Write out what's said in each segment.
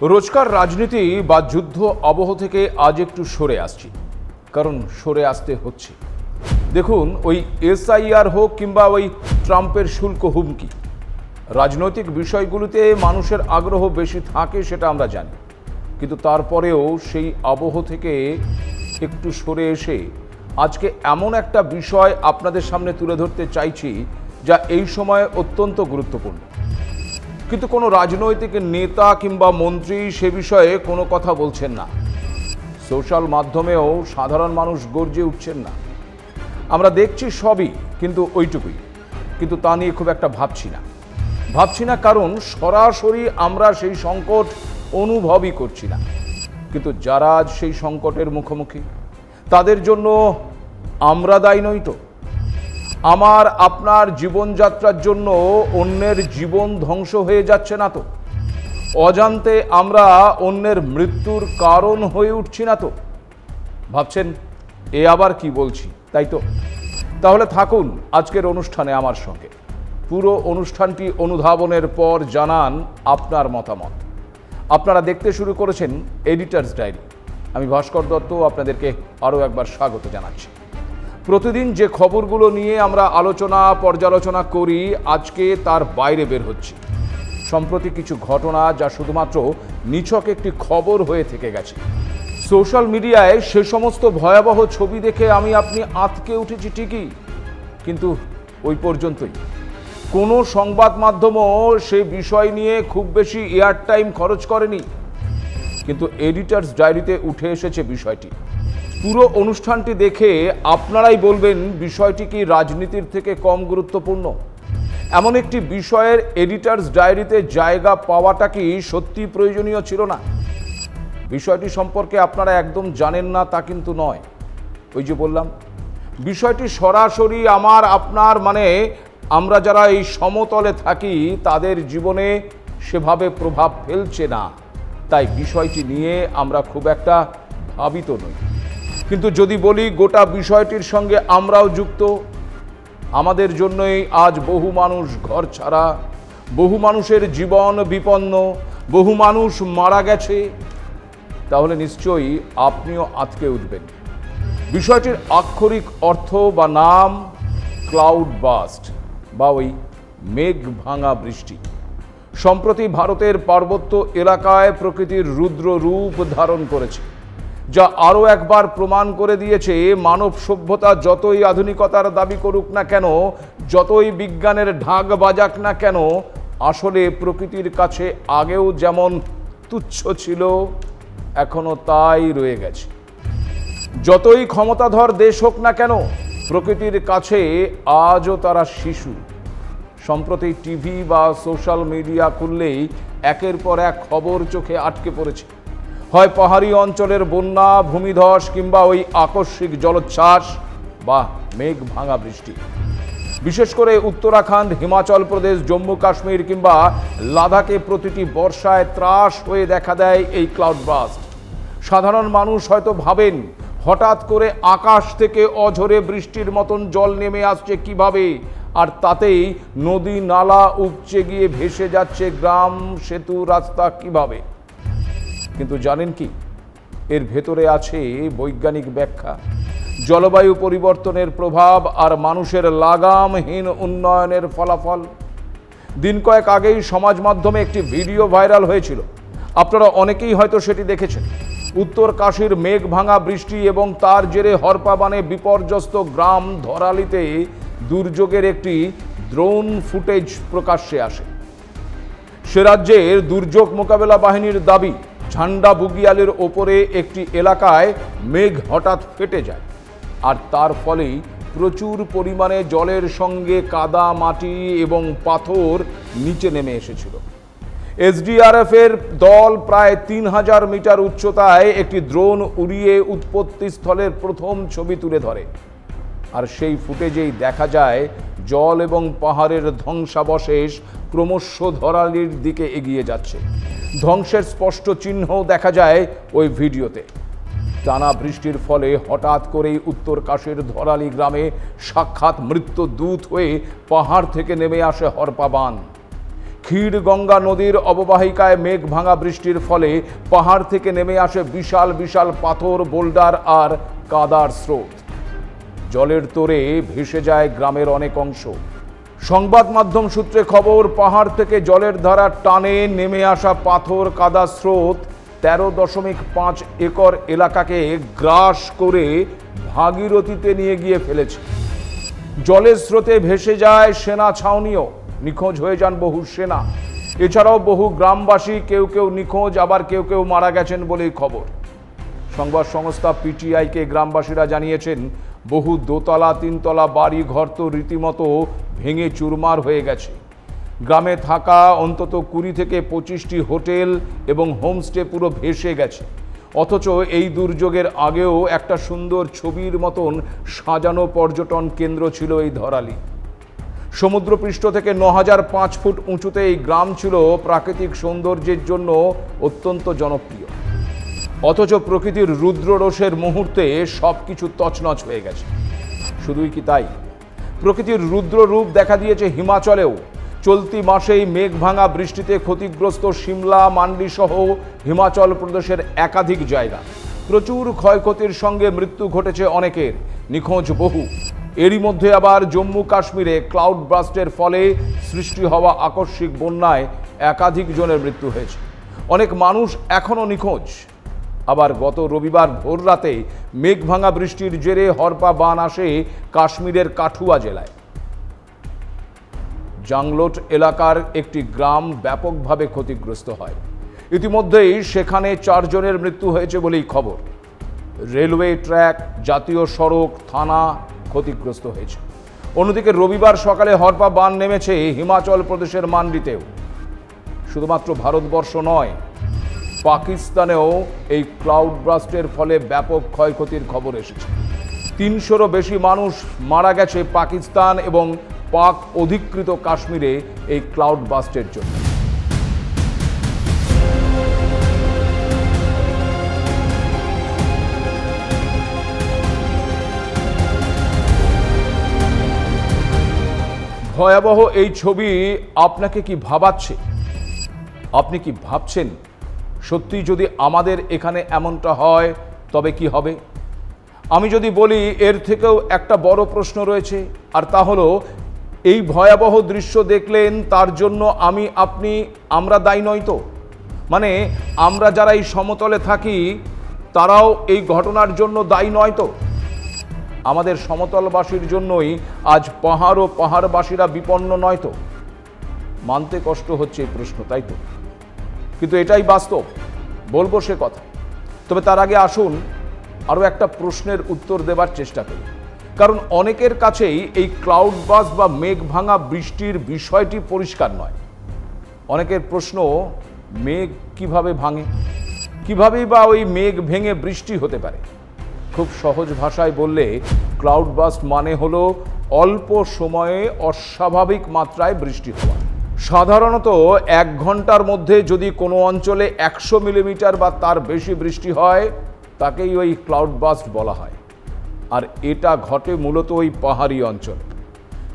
রোজকার রাজনীতি বা যুদ্ধ আবহ থেকে আজ একটু সরে আসছি, কারণ সরে আসতে হচ্ছে। দেখুন, ওই এসআইআর হোক কিংবা ওই ট্রাম্পের শুল্ক হুমকি, রাজনৈতিক বিষয়গুলোতে মানুষের আগ্রহ বেশি থাকে সেটা আমরা জানি। কিন্তু তারপরেও সেই আবহ থেকে একটু সরে এসে আজকে এমন একটা বিষয় আপনাদের সামনে তুলে ধরতে চাইছি, যা এই সময়ে অত্যন্ত গুরুত্বপূর্ণ। কিন্তু কোনো রাজনৈতিক নেতা কিংবা মন্ত্রী সে বিষয়ে কোনো কথা বলছেন না। সোশ্যাল মাধ্যমেও সাধারণ মানুষ গর্জে উঠছেন না। আমরা দেখছি সবই কিন্তু ওইটুকুই। কিন্তু তা নিয়ে খুব একটা ভাবছি না। ভাবছি না কারণ সরাসরি আমরা সেই সংকট অনুভবই করছি না। কিন্তু যারা আজ সেই সংকটের মুখোমুখি, তাদের জন্য আমরা দায়ী নই তো। আমার আপনার জীবনযাত্রার জন্য অন্যের জীবন ধ্বংস হয়ে যাচ্ছে না তো। অজান্তে আমরা অন্যের মৃত্যুর কারণ হয়ে উঠছি না তো। ভাবছেন, এ আবার কি বলছি, তাই তো? তাহলে থাকুন আজকের অনুষ্ঠানে আমার সঙ্গে। পুরো অনুষ্ঠানটি অনুধাবনের পর জানান আপনার মতামত। আপনারা দেখতে শুরু করেছেন এডিটার্স ডায়েরি। আমি ভাস্কর দত্ত আপনাদেরকে আরও একবার স্বাগত জানাচ্ছি। প্রতিদিন যে খবরগুলো নিয়ে আমরা আলোচনা, পর্যালোচনা করি, আজকে তার বাইরে বের হচ্ছে। সম্প্রতি কিছু ঘটনা যা শুধুমাত্র নিছক একটি খবর হয়ে থেকে গেছে। সোশ্যাল মিডিয়ায় সে সমস্ত ভয়াবহ ছবি দেখে আমি আপনি আঁতকে উঠেছি ঠিকই, কিন্তু ওই পর্যন্তই। কোনো সংবাদ মাধ্যমও সে বিষয় নিয়ে খুব বেশি এয়ার টাইম খরচ করেনি, কিন্তু এডিটার্স ডায়েরিতে উঠে এসেছে বিষয়টি। পুরো অনুষ্ঠানটি দেখে আপনারাই বলবেন, বিষয়টি কি রাজনীতির থেকে কম গুরুত্বপূর্ণ? এমন একটি বিষয়ের এডিটার্স ডায়েরিতে জায়গা পাওয়াটা কি সত্যি প্রয়োজনীয় ছিল না? বিষয়টি সম্পর্কে আপনারা একদম জানেন না, তা কিন্তু নয়। ওই যে বললাম, বিষয়টি সরাসরি আমার, আপনার মানে আমরা যারা এই সমতলে থাকি, তাদের জীবনে সেভাবে প্রভাব ফেলছে না। তাই বিষয়টি নিয়ে আমরা খুব একটা ভাবিত নই। কিন্তু যদি বলি গোটা বিষয়টির সঙ্গে আমরাও যুক্ত, আমাদের জন্যই আজ বহু মানুষ ঘর ছাড়া, বহু মানুষের জীবন বিপন্ন, বহু মানুষ মারা গেছে, তাহলে নিশ্চয়ই আপনিও আতকে উঠবেন। বিষয়টির আক্ষরিক অর্থ বা নাম ক্লাউড বাস্ট বা ওই মেঘ ভাঙা বৃষ্টি। সম্প্রতি ভারতের পার্বত্য এলাকায় প্রকৃতির রুদ্র রূপ ধারণ করেছে। যা আরও একবার প্রমাণ করে দিয়েছে, মানব সভ্যতা যতই আধুনিকতার দাবি করুক না কেন, যতই বিজ্ঞানের ঢাক বাজাক না কেন, আসলে প্রকৃতির কাছে আগেও যেমন তুচ্ছ ছিল, এখনও তাই রয়ে গেছে। যতই ক্ষমতাধর দেশ হোক না কেন, প্রকৃতির কাছে আজও তারা শিশু। সম্প্রতি টিভি বা সোশ্যাল মিডিয়া খুললেই একের পর এক খবর চোখে আটকে পড়েছে। হয় পাহাড়ি অঞ্চলের বন্যা, ভূমিধস কিংবা ওই আকস্মিক জলোচ্ছ্বাস। বা মেঘ ভাঙা বৃষ্টি। বিশেষ করে উত্তরাখণ্ড, হিমাচল প্রদেশ, জম্মু কাশ্মীর কিংবা লাদাখে প্রতিটি বর্ষায় ত্রাস হয়ে দেখা দেয় এই ক্লাউড বাস্ট সাধারণ মানুষ হয়তো ভাবেন, হঠাৎ করে আকাশ থেকে অঝরে বৃষ্টির মতন জল নেমে আসছে কীভাবে? আর তাতেই নদী, নালা উপচে গিয়ে ভেসে যাচ্ছে গ্রাম সেতু রাস্তা কীভাবে? কিন্তু জানেন কি? এর ভেতরে আছে বৈজ্ঞানিক ব্যাখ্যা। জলবায়ু পরিবর্তনের প্রভাব আর মানুষের লাগামহীন উন্নয়নের ফলাফল। দিন কয়েক আগেই সমাজ মাধ্যমে একটি ভিডিও ভাইরাল হয়েছিল। আপনারা অনেকেই হয়তো সেটি দেখেছেন। উত্তর কাশীর মেঘ ভাঙা বৃষ্টি এবং তার জেরে হরপাবানে বিপর্যস্ত গ্রাম ধরালিতে দুর্যোগের একটি দ্রোন ফুটেজ প্রকাশ্যে আসে। সে রাজ্যের দুর্যোগ মোকাবেলা বাহিনীর দাবি ঝান্ডা বুগিয়ালের ওপরে একটি এলাকায় মেঘ হঠাৎ ফেটে যায়। আর তার ফলেই প্রচুর পরিমাণে জলের সঙ্গে কাদা, মাটি এবং পাথর নিচে নেমে এসেছিল। এসডিআরএফ এর দল প্রায় তিন হাজার মিটার উচ্চতায় একটি ড্রোন উড়িয়ে উৎপত্তি স্থলের প্রথম ছবি তুলে ধরে। আর সেই ফুটেজেই দেখা যায় জল এবং পাহাড়ের ধ্বংসাবশেষ ক্রমশ ধরালির দিকে এগিয়ে যাচ্ছে। ধ্বংসের স্পষ্ট চিহ্ন দেখা যায় ওই ভিডিওতে। টানা বৃষ্টির ফলে হঠাৎ করেই উত্তর কাশের ধরালি গ্রামে সাক্ষাৎ মৃত্যু দূত হয়ে পাহাড় থেকে নেমে আসে হরপাবান ক্ষীরগঙ্গা নদীর অববাহিকায় মেঘ ভাঙা বৃষ্টির ফলে পাহাড় থেকে নেমে আসে বিশাল বিশাল পাথর, বোল্ডার আর কাদার স্রোত। জলের তোরে ভেসে যায় গ্রামের অনেক অংশ। সংবাদ মাধ্যম সূত্রে খবর, পাহাড় থেকে জলের ধারা টানে নেমে আসা পাথর কাদা স্রোত তেরো দশমিক পাঁচ একর এলাকাকে গ্রাস করে ভাগীরথীতে নিয়ে গিয়ে ফেলেছে। জলের স্রোতে ভেসে যায় সেনা ছাউনিও, নিখোঁজ হয়ে যান বহু সেনা। এছাড়াও বহু গ্রামবাসী কেউ কেউ নিখোঁজ, আবার কেউ কেউ মারা গেছেন বলেই খবর। সংবাদ সংস্থা পিটিআইকে গ্রামবাসীরা জানিয়েছেন বহু দোতলা, তিনতলা বাড়ি, ঘর তো রীতিমতো ভেঙে চুরমার হয়ে গেছে। গ্রামে থাকা অন্তত কুড়ি থেকে পঁচিশটি হোটেল এবং হোমস্টে পুরো ভেসে গেছে। অথচ এই দুর্যোগের আগেও একটা সুন্দর ছবির মতন সাজানো পর্যটন কেন্দ্র ছিল এই ধরালি। সমুদ্রপৃষ্ঠ থেকে ন হাজার পাঁচ ফুট উঁচুতে এই গ্রাম ছিল প্রাকৃতিক সৌন্দর্যের জন্য অত্যন্ত জনপ্রিয়। অথচ প্রকৃতির রুদ্ররোষের মুহূর্তে সব কিছু তছনছ হয়ে গেছে। শুধুই কি তাই? প্রকৃতির রুদ্র রূপ দেখা দিয়েছে হিমাচলেও। চলতি মাসেই মেঘ ভাঙা বৃষ্টিতে ক্ষতিগ্রস্ত সিমলা মান্ডি সহ হিমাচল প্রদেশের একাধিক জায়গা। প্রচুর ক্ষয়ক্ষতির সঙ্গে মৃত্যু ঘটেছে অনেকের, নিখোঁজ বহু। এরই মধ্যে আবার জম্মু কাশ্মীরে ক্লাউড ব্রাস্টের ফলে সৃষ্টি হওয়া আকস্মিক বন্যায় একাধিক জনের মৃত্যু হয়েছে। অনেক মানুষ এখনও নিখোঁজ। আবার গত রবিবার ভোর রাতে মেঘভাঙা বৃষ্টির জেরে হরপা বান আসে কাশ্মীরের কাঠুয়া জেলায়। জাংলোট এলাকার একটি গ্রাম ব্যাপকভাবে ক্ষতিগ্রস্ত হয়। ইতিমধ্যেই সেখানে চারজনের মৃত্যু হয়েছে বলেই খবর। রেলওয়ে ট্র্যাক, জাতীয় সড়ক, থানা ক্ষতিগ্রস্ত হয়েছে। অন্যদিকে রবিবার সকালে হরপা বান নেমেছে হিমাচল প্রদেশের মান্ডিতেও। শুধুমাত্র ভারতবর্ষ নয় পাকিস্তানেও এই ক্লাউড ব্রাস্টের ফলে ব্যাপক ক্ষয়ক্ষতির খবর এসেছে। তিনশোরও বেশি মানুষ মারা গেছে পাকিস্তান এবং পাক অধিকৃত কাশ্মীরে এই ক্লাউড বাস্টের জন্য। ভয়াবহ এই ছবি আপনাকে কি ভাবাচ্ছে? আপনি কি ভাবছেন? সত্যি যদি আমাদের এখানে এমনটা হয়, তবে কি হবে? আমি যদি বলি, এর থেকেও একটা বড় প্রশ্ন রয়েছে, আর তা হলো, এই ভয়াবহ দৃশ্য দেখলেন, তার জন্য আমি, আপনি, আমরা দায়ী নয় তো? মানে আমরা যারা এই সমতলে থাকি, তারাও এই ঘটনার জন্য দায়ী নয় তো? আমাদের সমতলবাসীর জন্যই আজ পাহাড় ও পাহাড়বাসীরা বিপন্ন নয় তো? মানতে কষ্ট হচ্ছে এই প্রশ্ন, তাই তো? কিন্তু এটাই বাস্তব। বলব সে কথা। তবে তার আগে আসুন আরও একটা প্রশ্নের উত্তর দেবার চেষ্টা করি। কারণ অনেকের কাছেই এই ক্লাউড বাস বা মেঘ ভাঙা বৃষ্টির বিষয়টি পরিষ্কার নয়। অনেকের প্রশ্ন, মেঘ কীভাবে ভাঙে? কিভাবেই বা ওই মেঘ ভেঙে বৃষ্টি হতে পারে? খুব সহজ ভাষায় বললে ক্লাউড বাস্ট মানে হলো অল্প সময়ে অস্বাভাবিক মাত্রায় বৃষ্টি হওয়া। সাধারণত এক ঘণ্টার মধ্যে যদি কোনো অঞ্চলে একশো মিলিমিটার বা তার বেশি বৃষ্টি হয়, তাকেই ওই ক্লাউড বাস্ট বলা হয়। আর এটা ঘটে মূলত ওই পাহাড়ি অঞ্চল।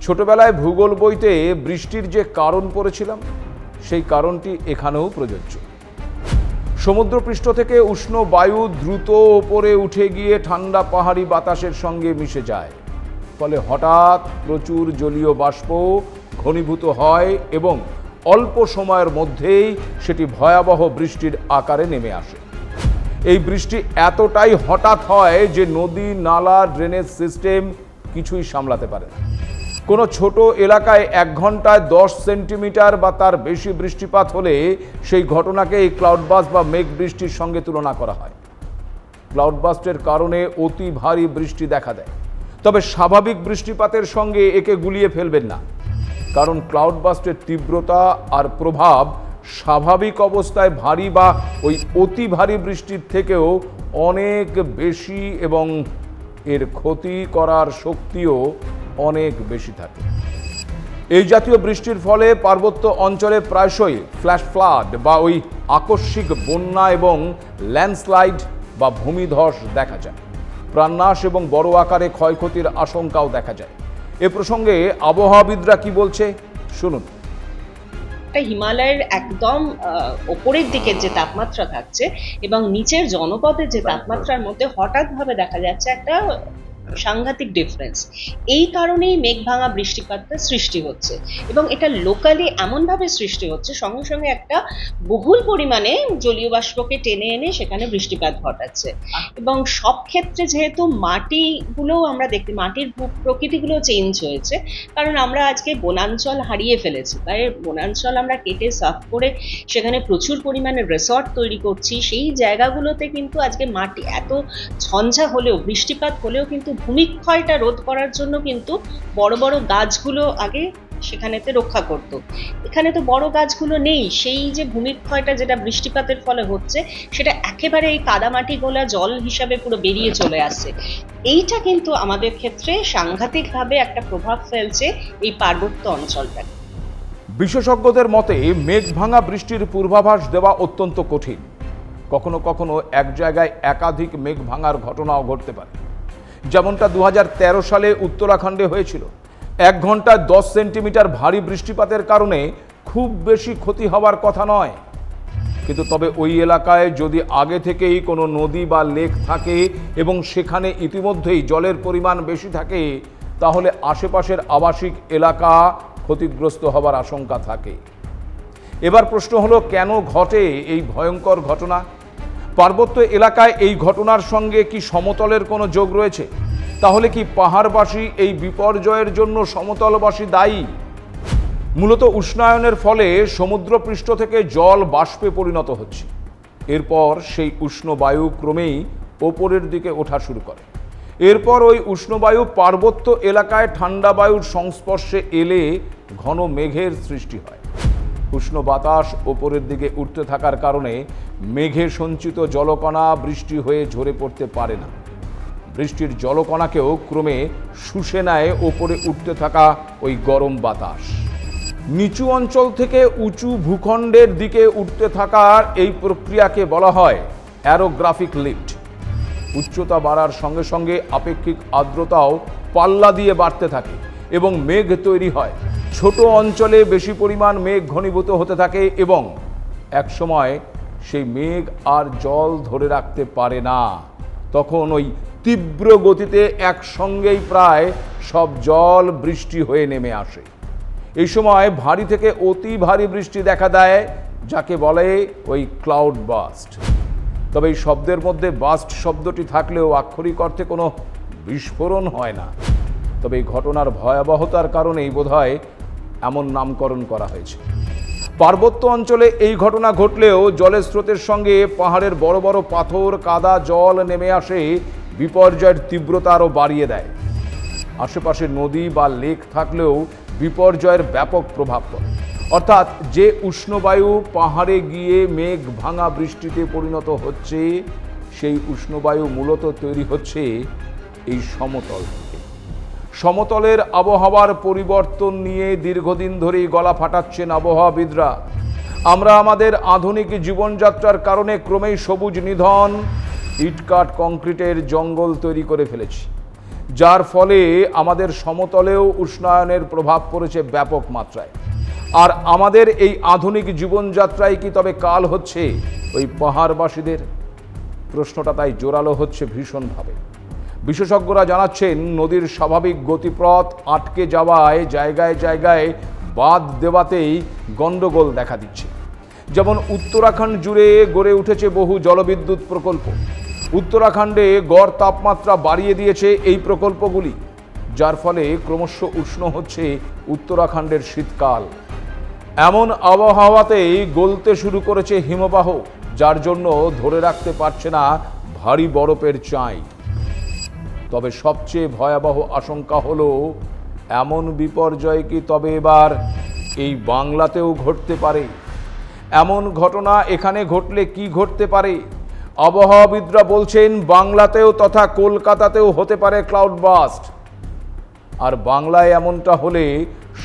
ছোটবেলায় ভূগোল বইতে বৃষ্টির যে কারণ পড়েছিলাম, সেই কারণটি এখানেও প্রযোজ্য। সমুদ্রপৃষ্ঠ থেকে উষ্ণ বায়ু দ্রুত ওপরে উঠে গিয়ে ঠান্ডা পাহাড়ি বাতাসের সঙ্গে মিশে যায়। ফলে হঠাৎ প্রচুর জলীয় বাষ্প ঘনীভূত হয় এবং অল্প সময়ের মধ্যেই সেটি ভয়াবহ বৃষ্টির আকারে নেমে আসে। এই বৃষ্টি এতটাই হঠাৎ হয় যে নদী, নালা, ড্রেনেজ সিস্টেম কিছুই সামলাতে পারে কোনো ছোট এলাকায় এক ঘন্টায় দশ সেন্টিমিটার বা তার বেশি বৃষ্টিপাত হলে সেই ঘটনাকে এই ক্লাউডবাস বা মেঘ বৃষ্টির সঙ্গে তুলনা করা হয়। ক্লাউডবাস্টের কারণে অতি ভারী বৃষ্টি দেখা দেয়। তবে স্বাভাবিক বৃষ্টিপাতের সঙ্গে একে গুলিয়ে ফেলবেন না। কারণ ক্লাউডবাস্টের তীব্রতা আর প্রভাব স্বাভাবিক অবস্থায় ভারী বা ওই অতি ভারী বৃষ্টির থেকেও অনেক বেশি এবং এর ক্ষতি করার শক্তিও অনেক বেশি থাকে। এই জাতীয় বৃষ্টির ফলে পার্বত্য অঞ্চলে প্রায়শই ফ্ল্যাশ ফ্লাড বা ওই আকস্মিক বন্যা এবং ল্যান্ডস্লাইড বা ভূমিধস দেখা যায়। প্রাণনাশ এবং বড় আকারে ক্ষয়ক্ষতির আশঙ্কাও দেখা যায়। এ প্রসঙ্গে আবহাওয়াবিদরা কি বলছে, শুনুন। একটা হিমালয়ের একদম ওপরের দিকের যে তাপমাত্রা থাকছে এবং নিচের জনপদের যে তাপমাত্রার মধ্যে হঠাৎভাবে দেখা যাচ্ছে একটা সাংঘাতিক ডিফারেন্স এই কারণেই মেঘ ভাঙা বৃষ্টিপাতটা সৃষ্টি হচ্ছে। এবং এটা লোকালি এমনভাবে সৃষ্টি হচ্ছে সঙ্গে সঙ্গে একটা বহুল পরিমাণে জলীয় বাষ্পকে টেনে এনে সেখানে বৃষ্টিপাত ঘটাচ্ছে। এবং সব ক্ষেত্রে যেহেতু মাটিগুলোও আমরা দেখতে মাটির প্রকৃতিগুলো চেঞ্জ হয়েছে কারণ আমরা আজকে বনাঞ্চল হারিয়ে ফেলেছি। তাই বনাঞ্চল আমরা কেটে সাফ করে সেখানে প্রচুর পরিমাণে রিসর্ট তৈরি করছি। সেই জায়গাগুলোতে কিন্তু আজকে মাটি এত ঝঞ্ঝা হলেও বৃষ্টিপাত হলেও কিন্তু ভূমিক্ষয়টা রোধ করার জন্য কিন্তু বড় বড় গাছগুলো আগে সেখানেতে রক্ষা করত। এখানে তো বড় গাছগুলো নেই, সেই যে ভূমিক্ষয়টা যেটা বৃষ্টিপাতের ফলে হচ্ছে, সেটা একেবারে এই কাদামাটি গোলা জল হিসাবে পুরো বেরিয়ে চলে আসছে। এইটা কিন্তু আমাদের ক্ষেত্রে সাংঘাতিকভাবে একটা প্রভাব ফেলছে এই পার্বত্য অঞ্চলটা বিশেষজ্ঞদের মতে, মেঘ ভাঙা বৃষ্টির পূর্বাভাস দেওয়া অত্যন্ত কঠিন। কখনো কখনো এক জায়গায় একাধিক মেঘ ভাঙার ঘটনাও ঘটতে পারে। যেমনটা দু হাজার তেরো সালে উত্তরাখণ্ডে হয়েছিল। এক ঘন্টায় দশ সেন্টিমিটার ভারী বৃষ্টিপাতের কারণে খুব বেশি ক্ষতি হওয়ার কথা নয়। কিন্তু তবে ওই এলাকায় যদি আগে থেকেই কোনো নদী বা লেক থাকে এবং সেখানে ইতিমধ্যেই জলের পরিমাণ বেশি থাকে, তাহলে আশেপাশের আবাসিক এলাকা ক্ষতিগ্রস্ত হবার আশঙ্কা থাকে। এবার প্রশ্ন হলো, কেন ঘটে এই ভয়ঙ্কর ঘটনা? পার্বত্য এলাকায় এই ঘটনার সঙ্গে কি সমতলের কোনো যোগ রয়েছে? তাহলে কি পাহাড়বাসী এই বিপর্যয়ের জন্য সমতলবাসী দায়ী? মূলত উষ্ণায়নের ফলে সমুদ্রপৃষ্ঠ থেকে জল বাষ্পে পরিণত হচ্ছে। এরপর সেই উষ্ণ বায়ু ক্রমেই ওপরের দিকে ওঠা শুরু করে। এরপর ওই উষ্ণবায়ু পার্বত্য এলাকায় ঠান্ডা বায়ুর সংস্পর্শে এলে ঘন মেঘের সৃষ্টি হয়। উষ্ণ বাতাস ওপরের দিকে উঠতে থাকার কারণে মেঘে সঞ্চিত জলকণা বৃষ্টি হয়ে ঝরে পড়তে পারে না। বৃষ্টির জলকণাকেও ক্রমে শুষে নেয় ওপরে উঠতে থাকা ওই গরম বাতাস। নিচু অঞ্চল থেকে উঁচু ভূখণ্ডের দিকে উঠতে থাকার এই প্রক্রিয়াকে বলা হয় অ্যারোগ্রাফিক লিফট। উচ্চতা বাড়ার সঙ্গে সঙ্গে আপেক্ষিক আর্দ্রতাও পাল্লা দিয়ে বাড়তে থাকে। এবং মেঘ তৈরি হয়। ছোট অঞ্চলে বেশি পরিমাণ মেঘ ঘনীভূত হতে থাকে এবং একসময় সেই মেঘ আর জল ধরে রাখতে পারে না। তখন ওই তীব্র গতিতে একসঙ্গেই প্রায় সব জল বৃষ্টি হয়ে নেমে আসে। এই সময় ভারী থেকে অতি ভারী বৃষ্টি দেখা দেয়, যাকে বলে ওই ক্লাউড বাস্ট তবে এই শব্দের মধ্যে বাস্ট শব্দটি থাকলেও আক্ষরিক অর্থে কোনো বিস্ফোরণ হয় না। তবে এই ঘটনার ভয়াবহতার কারণেই বোধহয় এমন নামকরণ করা হয়েছে। পার্বত্য অঞ্চলে এই ঘটনা ঘটলেও জলের স্রোতের সঙ্গে পাহাড়ের বড় বড় পাথর, কাদা, জল নেমে আসে, বিপর্যয়ের তীব্রতা আরও বাড়িয়ে দেয়। আশেপাশে নদী বা লেক থাকলেও বিপর্যয়ের ব্যাপক প্রভাব পড়ে। অর্থাৎ যে উষ্ণবায়ু পাহাড়ে গিয়ে মেঘ ভাঙা বৃষ্টিতে পরিণত হচ্ছে, সেই উষ্ণবায়ু মূলত তৈরি হচ্ছে এই সমতল। সমতলের আবহাওয়ার পরিবর্তন নিয়ে দীর্ঘদিন ধরেই গলা ফাটাচ্ছেন আবহাওয়াবিদরা। আমরা আমাদের আধুনিক জীবনযাত্রার কারণে ক্রমেই সবুজ নিধন ইটকাট কংক্রিটের জঙ্গল তৈরি করে ফেলেছি। যার ফলে আমাদের সমতলেও উষ্ণায়নের প্রভাব পড়েছে ব্যাপক মাত্রায়। আর আমাদের এই আধুনিক জীবনযাত্রায় কি তবে কাল হচ্ছে? ওই পাহাড়বাসীদের প্রশ্নটা তাই জোরালো হচ্ছে ভীষণভাবে। বিশেষজ্ঞরা জানাচ্ছেন, নদীর স্বাভাবিক গতিপথ আটকে যাওয়ায় জায়গায় জায়গায় বাদ দেওয়াতেই গণ্ডগোল দেখা দিচ্ছে। যেমন উত্তরাখণ্ড জুড়ে গড়ে উঠেছে বহু জলবিদ্যুৎ প্রকল্প। উত্তরাখণ্ডে গড় তাপমাত্রা বাড়িয়ে দিয়েছে এই প্রকল্পগুলি, যার ফলে ক্রমশ উষ্ণ হচ্ছে উত্তরাখণ্ডের শীতকাল। এমন আবহাওয়াতেই গলতে শুরু করেছে হিমবাহ, যার জন্য ধরে রাখতে পারছে না ভারী বরফের চাই। তবে সবচেয়ে ভয়াবহ আশঙ্কা হলো, এমন বিপর্যয় কি তবে এবার এই বাংলাতেও ঘটতে পারে? এমন ঘটনা এখানে ঘটলে কি ঘটতে পারে? আবহাওয়াবিদরা বলছেন, বাংলাতেও তথা কলকাতাতেও হতে পারে ক্লাউড বাস্ট আর বাংলায় এমনটা হলে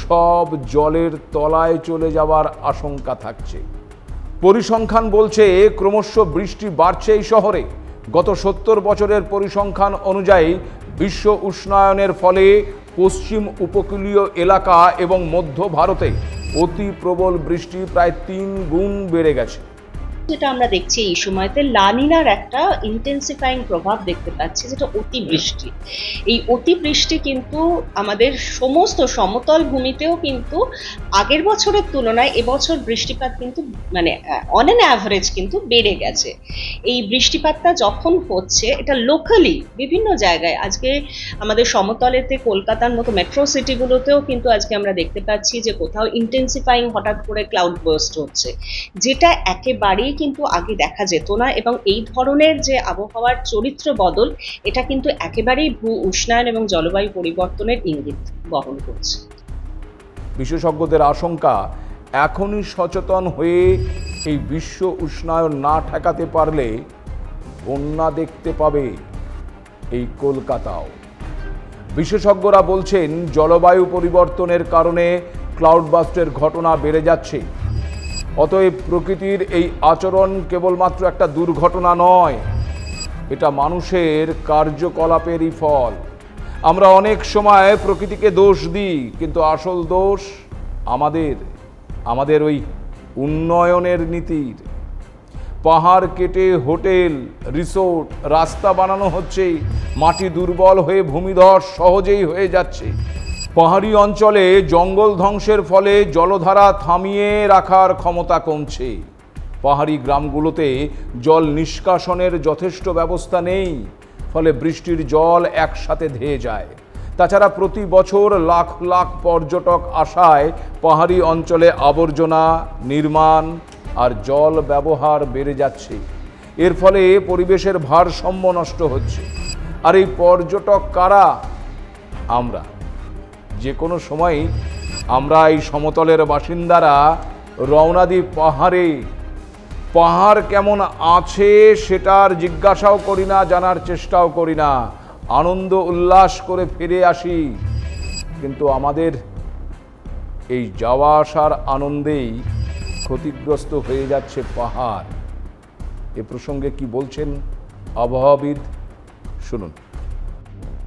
সব জলের তলায় চলে যাওয়ার আশঙ্কা থাকছে। পরিসংখ্যান বলছে, ক্রমশ বৃষ্টি বাড়ছে এই শহরে। গত সত্তর বছরের পরিসংখ্যান অনুযায়ী বিশ্ব উষ্ণায়নের ফলে পশ্চিম উপকূলীয় এলাকা এবং মধ্য ভারতে অতি প্রবল বৃষ্টি প্রায় তিন গুণ বেড়ে গেছে। যেটা আমরা দেখছি এই সময়তে, লানিনার একটা ইন্টেন্সিফাইং প্রভাব দেখতে পাচ্ছি, যেটা অতিবৃষ্টি। এই অতিবৃষ্টি কিন্তু আমাদের সমস্ত সমতল ভূমিতেও কিন্তু আগের বছরের তুলনায় এবছর বৃষ্টিপাত কিন্তু মানে অন অ্যান অ্যাভারেজ কিন্তু বেড়ে গেছে। এই বৃষ্টিপাতটা যখন হচ্ছে, এটা লোকালি বিভিন্ন জায়গায়, আজকে আমাদের সমতলেতে কলকাতার মতো মেট্রো সিটিগুলোতেও কিন্তু আজকে আমরা দেখতে পাচ্ছি যে কোথাও ইন্টেন্সিফাইং হঠাৎ করে ক্লাউড বার্স্ট হচ্ছে। যেটা একেবারেই কিন্তু আগে দেখা যেত না এবং এই ধরনের যে আবহাওয়ার চরিত্র বদল, এটা কিন্তু একেবারেই ভূ উষ্ণায়ন এবং জলবায়ু পরিবর্তনের ইঙ্গিত বহন করছে। বিশেষজ্ঞদের আশঙ্কা, এখনই সচেতন হয়ে এই বিশ্ব উষ্ণায়ন না ঠেকাতে পারলে বন্যা দেখতে পাবে এই কলকাতাও। বিশেষজ্ঞরা বলছেন, জলবায়ু পরিবর্তনের কারণে ক্লাউডবাস্টের ঘটনা বেড়ে যাচ্ছে। অতএব প্রকৃতির এই আচরণ কেবলমাত্র একটা দুর্ঘটনা নয়, এটা মানুষের কার্যকলাপেরই ফল। আমরা অনেক সময় প্রকৃতিকে দোষ দিই, কিন্তু আসল দোষ আমাদের আমাদের ওই উন্নয়নের নীতির। পাহাড় কেটে হোটেল, রিসোর্ট, রাস্তা বানানো হচ্ছে, মাটি দুর্বল হয়ে ভূমিধস সহজেই হয়ে যাচ্ছে। পাহাড়ি অঞ্চলে জঙ্গল ধ্বংসের ফলে জলধারা থামিয়ে রাখার ক্ষমতা কমছে। পাহাড়ি গ্রামগুলোতে জল নিষ্কাশনের যথেষ্ট ব্যবস্থা নেই, ফলে বৃষ্টির জল একসাথে ধেয়ে যায়। তাছাড়া প্রতি বছর লাখ লাখ পর্যটক আসায় পাহাড়ি অঞ্চলে আবর্জনা, নির্মাণ আর জল ব্যবহার বেড়ে যাচ্ছে। এর ফলে পরিবেশের ভারসাম্য নষ্ট হচ্ছে। আর এই পর্যটক কারা? আমরা। যে কোনো সময় আমরা এই সমতলের বাসিন্দারা রওনা দিই পাহাড়ে। পাহাড় কেমন আছে সেটার জিজ্ঞাসাও করি না, জানার চেষ্টাও করি না। আনন্দ উল্লাস করে ফিরে আসি। কিন্তু আমাদের এই যাওয়া আসার আনন্দেই ক্ষতিগ্রস্ত হয়ে যাচ্ছে পাহাড়। এ প্রসঙ্গে কি বলছেন আবহাওয়াবিদ? শুনুন।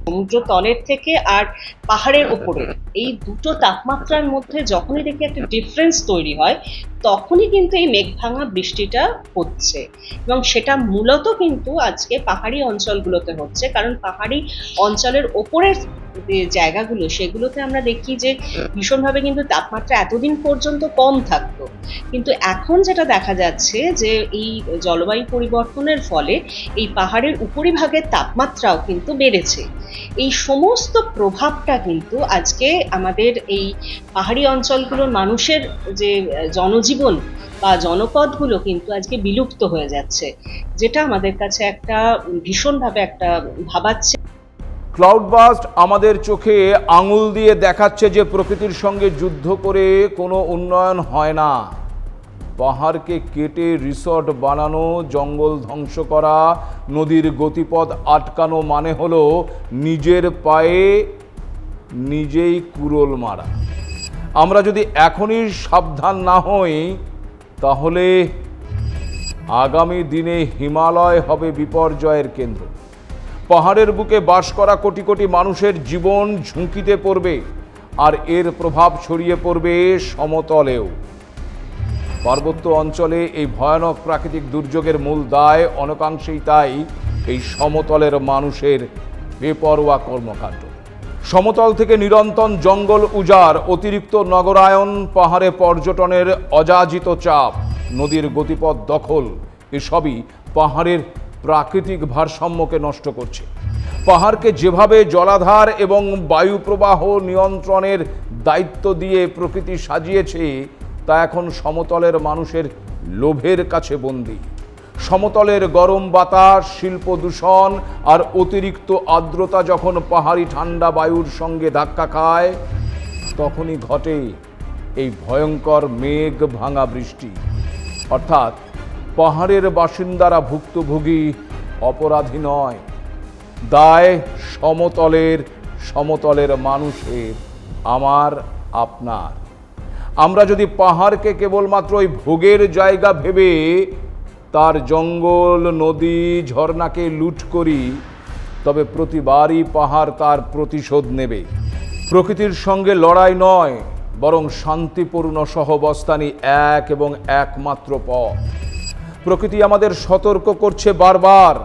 সমুদ্র তলের থেকে আর পাহাড়ের ওপরে এই দুটো তাপমাত্রার মধ্যে যখনই দেখি একটা ডিফারেন্স তৈরি হয়, তখনই কিন্তু এই মেঘ ভাঙা বৃষ্টিটা হচ্ছে। এবং সেটা মূলত কিন্তু আজকে পাহাড়ি অঞ্চলগুলোতে হচ্ছে। কারণ পাহাড়ি অঞ্চলের ওপরের জায়গাগুলো, সেগুলোতে আমরা দেখি যে ভীষণভাবে কিন্তু তাপমাত্রা এতদিন পর্যন্ত কম থাকতো। কিন্তু এখন যেটা দেখা যাচ্ছে যে এই জলবায়ু পরিবর্তনের ফলে এই পাহাড়ের উপরিভাগের তাপমাত্রাও কিন্তু বেড়েছে। এই সমস্ত প্রভাবটা কিন্তু আজকে আমাদের এই পাহাড়ি অঞ্চলগুলোর মানুষের যে জনজীবন বা জনপদগুলো কিন্তু আজকে বিলুপ্ত হয়ে যাচ্ছে, যেটা আমাদের কাছে একটা ভীষণভাবে একটা ভাবাচ্ছে। ক্লাউডবাস্ট আমাদের চোখে আঙুল দিয়ে দেখাচ্ছে যে প্রকৃতির সঙ্গে যুদ্ধ করে কোনো উন্নয়ন হয় না। পাহাড়কে কেটে রিসর্ট বানানো, জঙ্গল ধ্বংস করা, নদীর গতিপথ আটকানো মানে হলো নিজের পায়ে নিজেই কুরল মারা। আমরা যদি এখনই সাবধান না হই, তাহলে আগামী দিনে হিমালয় হবে বিপর্যয়ের কেন্দ্র। পাহাড়ের বুকে বাস করা কোটি কোটি মানুষের জীবন ঝুঁকিতে পড়বে, আর এর প্রভাব ছড়িয়ে পড়বে সমতলেও। পার্বত্য অঞ্চলে এই ভয়ানক প্রাকৃতিক দুর্যোগের মূল দায় অনেকাংশেই তাই এই সমতলের মানুষের বেপরোয়া কর্মকাণ্ড। সমতল থেকে নিরন্তন জঙ্গল উজাড়, অতিরিক্ত নগরায়ন পাহাড়ে পর্যটনের অযাচিত চাপ, নদীর গতিপথ দখল, এসবই পাহাড়ের প্রাকৃতিক ভারসাম্যকে নষ্ট করছে। পাহাড়কে যেভাবে জলাধার এবং বায়ুপ্রবাহ নিয়ন্ত্রণের দায়িত্ব দিয়ে প্রকৃতি সাজিয়েছে তা এখন সমতলের মানুষের লোভের কাছে বন্দী। সমতলের গরম বাতাস, শিল্প দূষণ আর অতিরিক্ত আর্দ্রতা যখন পাহাড়ি ঠান্ডা বায়ুর সঙ্গে ধাক্কা খায়, তখনই ঘটে এই ভয়ঙ্কর মেঘ ভাঙা বৃষ্টি। অর্থাৎ পাহাড়ের বাসিন্দারা ভুক্তভোগী, অপরাধী নয়। দায় সমতলের সমতলের মানুষের, আমার, আপনার। আমরা যদি পাহাড়কে কেবলমাত্র ওই ভোগের জায়গা ভেবে তার জঙ্গল, নদী, ঝর্ণাকে লুট করি, তবে প্রতিবারই পাহাড় তার প্রতিশোধ নেবে। প্রকৃতির সঙ্গে লড়াই নয়, বরং শান্তিপূর্ণ সহবস্থানই এক এবং একমাত্র পথ। প্রকৃতি আমাদের সতর্ক করছে বারবার।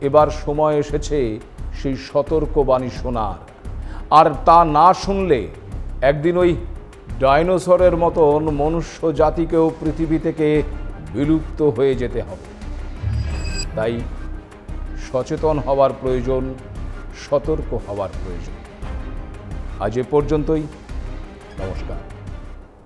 এবার সময় এসেছে সেই সতর্কবাণী শোনার। আর তা না শুনলে একদিন ওই ডাইনোসরের মতন মনুষ্য জাতিকেও পৃথিবী থেকে বিলুপ্ত হয়ে যেতে হবে। তাই সচেতন হওয়ার প্রয়োজন, সতর্ক হওয়ার প্রয়োজন। আজ এ পর্যন্তই। নমস্কার।